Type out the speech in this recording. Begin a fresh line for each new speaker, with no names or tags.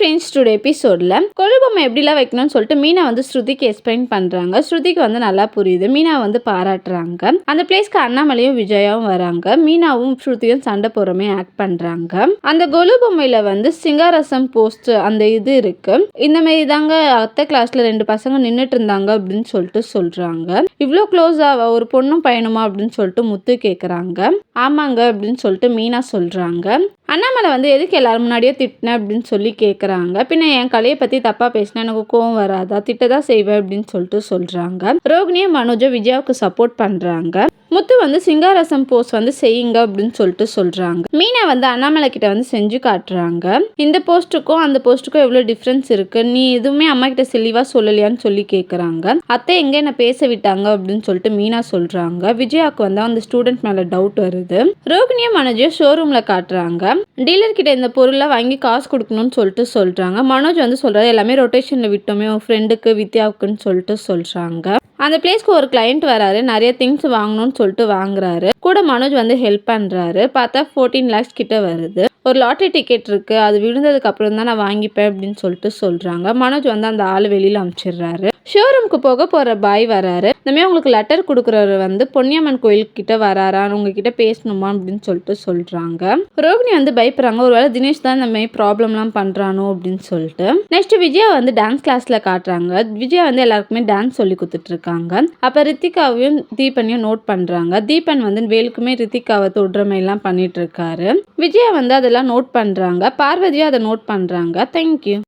Friends today எபிசோடில் கொழுபொம்மை எப்படிலாம் வைக்கணும்னு சொல்லிட்டு மீனா வந்து ஸ்ருதிக்கு எக்ஸ்பிளைன் பண்ணுறாங்க ஸ்ருதிக்கு வந்து நல்லா புரியுது. மீனா வந்து பாராட்டுறாங்க. அந்த பிளேஸ்க்கு அண்ணாமலையும் விஜயாவும் வராங்க. மீனாவும் ஸ்ருதியும் சண்டை போகிறமே ஆக்ட் பண்ணுறாங்க அந்த கொலு பொம்மையில் வந்து சிங்காரசம் போஸ்ட் அந்த இது இருக்கு. இந்த மாதிரி தாங்க அத்தை கிளாஸ்ல ரெண்டு பசங்க நின்றுட்டு இருந்தாங்க அப்படின்னு சொல்லிட்டு சொல்றாங்க. இவ்வளோ க்ளோஸாவா ஒரு பொண்ணும் பையனுமா அப்படின்னு சொல்லிட்டு முத்து கேட்குறாங்க ஆமாங்க அப்படின்னு சொல்லிட்டு மீனா சொல்றாங்க. அண்ணாமலை வந்து எதுக்கு எல்லோரும் முன்னாடியே திட்டின? அப்படின்னு சொல்லி கேட்குறாங்க பின்ன என் கலையை பற்றி தப்பாக பேசினா எனக்கு கோவம் வராதா? திட்ட தான் செய்வேன் அப்படின்னு சொல்லிட்டு சொல்கிறாங்க ரோகிணியும் மனோஜும் விஜயாவுக்கு சப்போர்ட் பண்ணுறாங்க முத்து வந்து சிங்காரசம் போஸ்ட் வந்து செய்யுங்க அப்படின்னு சொல்லிட்டு சொல்கிறாங்க மீனா வந்து அண்ணாமலை கிட்ட வந்து செஞ்சு காட்டுறாங்க. இந்த போஸ்ட்டுக்கும் அந்த போஸ்ட்டுக்கும் எவ்வளோ டிஃப்ரென்ஸ் இருக்கு? நீ எதுவுமே அம்மா கிட்ட தெளிவாக சொல்லலையான்னு சொல்லி கேட்குறாங்க அத்தை எங்கே என்ன பேச விட்டாங்க அப்படின்னு சொல்லிட்டு மீனா சொல்கிறாங்க விஜயாவுக்கு வந்து அந்த ஸ்டூடெண்ட் மேலே டவுட் வருது. ரோகிணியும் மனோஜையும் ஷோரூமில் காட்டுறாங்க. டீலர் கிட்ட இந்த பொருளை வாங்கி காசு கொடுக்கணும்னு சொல்லிட்டு சொல்கிறாங்க மனோஜ் வந்து சொல்கிறாரு எல்லாமே ரொட்டேஷனில் விட்டோமே உன் ஃப்ரெண்டுக்கு வித்யாவுக்குன்னு சொல்லிட்டு சொல்கிறாங்க அந்த பிளேஸ்க்கு ஒரு கிளைண்ட் வராரு. நிறைய திங்ஸ் வாங்கணும்னு சொல்லிட்டு வாங்குறாரு. கூட மனோஜ் வந்து ஹெல்ப் பண்ணுறாரு பார்த்தா ஃபோர்டீன் லேக்ஸ் கிட்ட வருது. ஒரு லாட்ரி டிக்கெட் இருக்கு. அது விழுந்ததுக்கு அப்புறம் தான் நான் வாங்கிப்பேன் அப்படின்னு சொல்லிட்டு சொல்றாங்க. மனோஜ் வந்து அந்த ஆள் வெளியில அனுப்பிச்சிடுறாரு ஷோரூம்க்கு போக போகிற பாய் வராரு. இந்த மாதிரி உங்களுக்கு லெட்டர் கொடுக்குறவர் வந்து பொன்னியம்மன் கோயில் கிட்ட வராரா உங்ககிட்ட பேசணுமா அப்படின்னு சொல்லிட்டு சொல்கிறாங்க ரோகிணி வந்து பயப்படுறாங்க. ஒருவேளை தினேஷ் தான் இந்த மாதிரி ப்ராப்ளம்லாம் பண்ணுறானோ அப்படின்னு சொல்லிட்டு. நெக்ஸ்ட் விஜயா வந்து டான்ஸ் கிளாஸில் காட்டுறாங்க. விஜயா வந்து எல்லாருக்குமே டான்ஸ் சொல்லி கொடுத்துட்ருக்காங்க அப்போ ரித்திகாவையும் தீபனையும் நோட் பண்ணுறாங்க தீபன் வந்து வேலுக்குமே ரித்திகாவை தொடுற மாதிரிலாம் பண்ணிட்டு இருக்காரு. விஜயா வந்து அதெல்லாம் நோட் பண்ணுறாங்க பார்வதியும் அதை நோட் பண்றாங்க. தேங்க்யூ